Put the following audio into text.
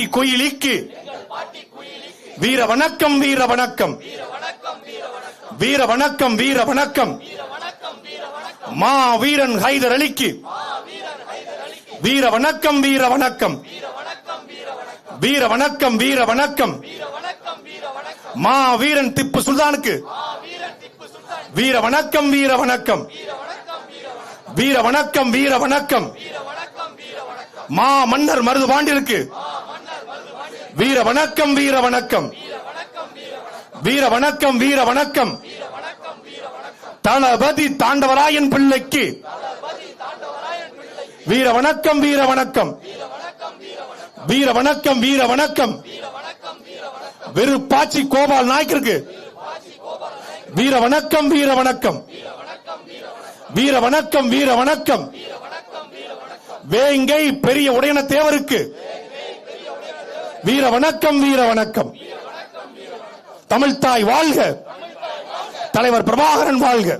பாட்டி குயிலிக்கு. வீர வணக்கம் வீர வணக்கம். வீர வணக்கம் வீர வணக்கம். மா வீரன் ஹைதர் அலிக்கு. வீர வணக்கம் வீர வணக்கம். வீர வணக்கம் வீர வணக்கம். மா வீரன் திப்பு சுல்தானுக்கு. வீர வணக்கம் வீர வணக்கம். வீர வணக்கம் வீர வணக்கம். மா மன்னர் மருது பாண்டியருக்கு வீர வணக்கம் வீர வணக்கம். வீர வணக்கம் வீர வணக்கம். தளபதி தாண்டவராயன் பிள்ளைக்கு. வீர வணக்கம் வீர வணக்கம். வீர வணக்கம் வீர வணக்கம். விருப்பாச்சி கோபால் நாய்க்கிற்கு வீர வணக்கம் வீர வணக்கம். வீர வணக்கம் வீர வணக்கம். வேங்கை பெரிய உடையன தேவருக்கு வீர வணக்கம் வீர வணக்கம். தமிழ்தாய் வாழ்க. தலைவர் பிரபாகரன் வாழ்க.